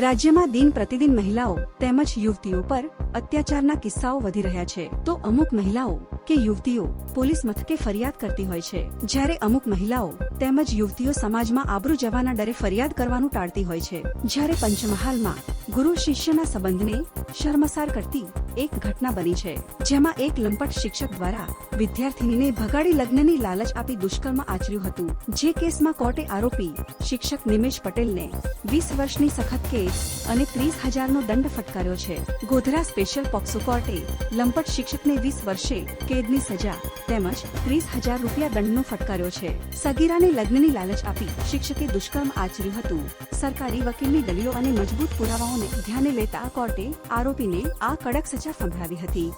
રાજ્યમાં દિન પ્રતિદિન મહિલાઓ તેમજ યુવતીઓ પર અત્યાચારના કિસ્સાઓ વધી રહ્યા છે. તો અમુક મહિલાઓ કે યુવતીઓ પોલીસ મથકે ફરિયાદ કરતી હોય છે. જ્યારે અમુક મહિલાઓ તેમજ યુવતીઓ સમાજમાં આબરૂ જવાના ડરે ફરિયાદ કરવાનું ટાળતી હોય છે. જ્યારે પંચમહાલમાં ગુરુ શિષ્યના સંબંધને શર્મસાર કરતી એક ઘટના બની છે, જેમાં એક લંપટ શિક્ષક દ્વારા વિદ્યાર્થીનીને ભગાડી લગ્નની લાલચ આપી દુષ્કર્મ આચર્યું હતું. જે કેસમાં કોર્ટે આરોપી શિક્ષક નિમેશ પટેલને વીસ વર્ષની સખત કેસ અને ત્રીસ હજારનો દંડ ફટકાર્યો છે. ગોધરા સ્પેશિયલ પોક્સો કોર્ટે લંપટ શિક્ષકને વીસ વર્ષે કેદની સજા તેમજ ત્રીસ હજાર રૂપિયા દંડનો ફટકાર્યો છે. સગીરાને લગ્નની લાલચ આપી શિક્ષકે દુષ્કર્મ આચર્યું હતું. સરકારી વકીલની દલીલો અને મજબૂત પુરાવાઓને ધ્યાને લેતા કોર્ટે આરોપીને આ કડક સજા સંભળાવી હતી.